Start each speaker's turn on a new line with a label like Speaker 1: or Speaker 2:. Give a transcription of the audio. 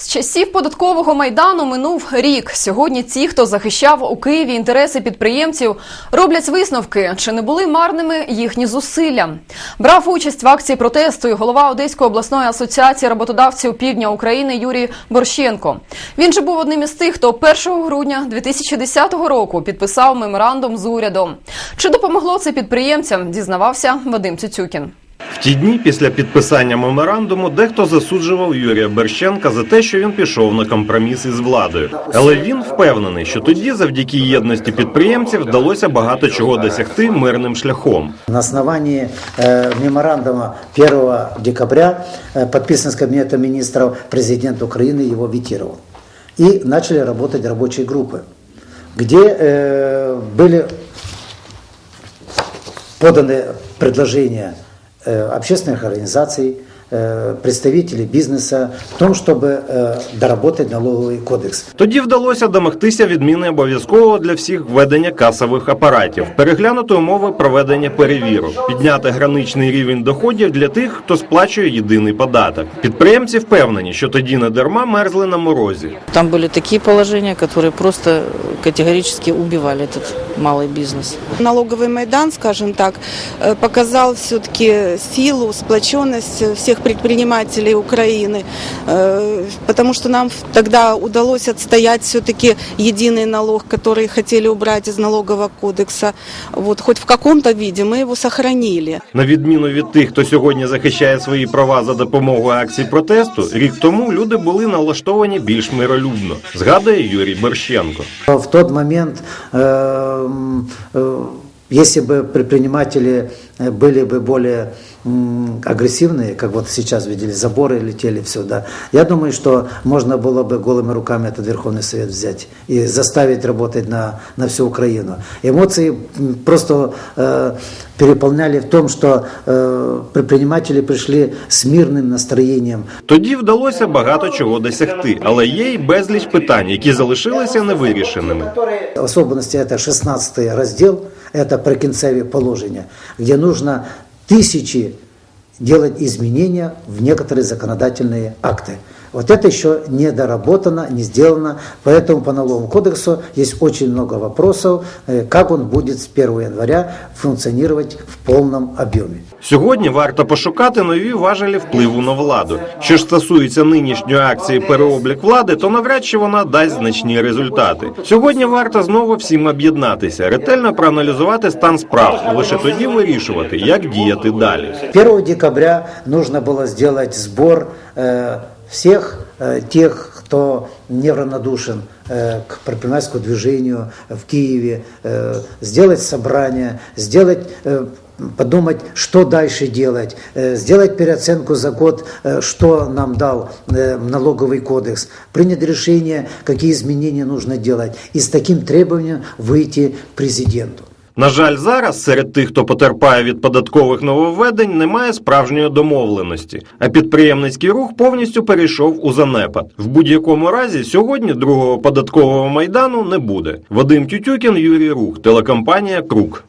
Speaker 1: З часів податкового майдану минув рік. Сьогодні ті, хто захищав у Києві інтереси підприємців, роблять висновки, чи не були марними їхні зусилля. Брав участь в акції протесту і голова Одеської обласної асоціації роботодавців Півдня України Юрій Борщенко. Він же був одним із тих, хто 1 грудня 2010 року підписав меморандум з урядом. Чи допомогло це підприємцям? Дізнавався Вадим Цюцюкін.
Speaker 2: В ті дні після підписання меморандуму дехто засуджував Юрія Берщенка за те, що він пішов на компроміс із владою. Але він впевнений, що тоді, завдяки єдності підприємців, вдалося багато чого досягти мирним шляхом.
Speaker 3: На основании э, меморандума 1 декабря, э, подписан с Кабинетом министров, президент Украины его ветировал. И начали работать рабочие группы, где э, были поданы предложения э, общественных организаций, э, представителей бизнеса в том, чтобы э, доработать налоговый кодекс.
Speaker 2: Тоді вдалося домогтися відміни обов'язкового для всіх введення касових апаратів, переглянути умови проведення перевірок, підняти граничний рівень доходів для тих, хто сплачує єдиний податок. Підприємці впевнені, що тоді не дарма мерзли на морозі.
Speaker 4: Там были такие положения, которые просто категорически убивали этот малый бизнес.
Speaker 5: Налоговый Майдан, скажем так, э, показал все-таки силу, сплоченность всех предпринимателей Украины, э, потому что нам тогда удалось отстоять все-таки единый налог, который хотели убрать из налогового кодекса. Вот, хоть в каком-то виде мы его сохранили.
Speaker 2: На відміну від тих, хто сьогодні захищає свої права за допомогою акцій протесту, рік тому люди були налаштовані більш миролюбно, згадує Юрій Борщенко.
Speaker 3: В тот момент, э, м, э, если бы предприниматели э, были бы более м, агрессивные, как вот сейчас видели, заборы летели, все, да, я думаю, что можно было бы голыми руками этот Верховный Совет взять и заставить работать на, на всю Украину. Эмоции м, просто э, переполняли в том, что э, предприниматели пришли с мирным настроением,
Speaker 2: Тоді вдалося багато чого досягти, але є й безліч питань, які залишилися невирішеними.
Speaker 3: В особенности это 16 раздел, это прикинцевые положения, где нужно тысячи делать изменения в некоторые законодательные акты. Вот это еще не доработано, не сделано, поэтому по налоговому кодексу есть очень много вопросов, э, как он будет с 1 января функционировать в полном объеме.
Speaker 2: Сьогодні варто пошукати нові важелі впливу на владу. Що ж стосується нинішньої акції переоблік влади, то навряд чи вона дасть значні результати. Сьогодні варто знову всім об'єднатися, ретельно проаналізувати стан справ і лише тоді вирішувати, як діяти далі.
Speaker 3: 1 декабря нужно было сделать сбор э, всех э, тех, кто неравнодушен э, к предпринимательскому движению в Киеве, э, сделать собрание, сделать э, подумать, что дальше делать, сделать переоценку за год, что нам дал налоговый кодекс, принять решение, какие изменения нужно делать, и с таким требованием выйти к президенту.
Speaker 2: На жаль, зараз серед тих, хто потерпає від податкових нововведень, немає справжньої домовленості, а підприємницький рух повністю перейшов у занепад. В будь-якому разі сьогодні другого податкового майдану не буде. Вадим Тютюкін, Юрій Рух, телекомпанія Крук.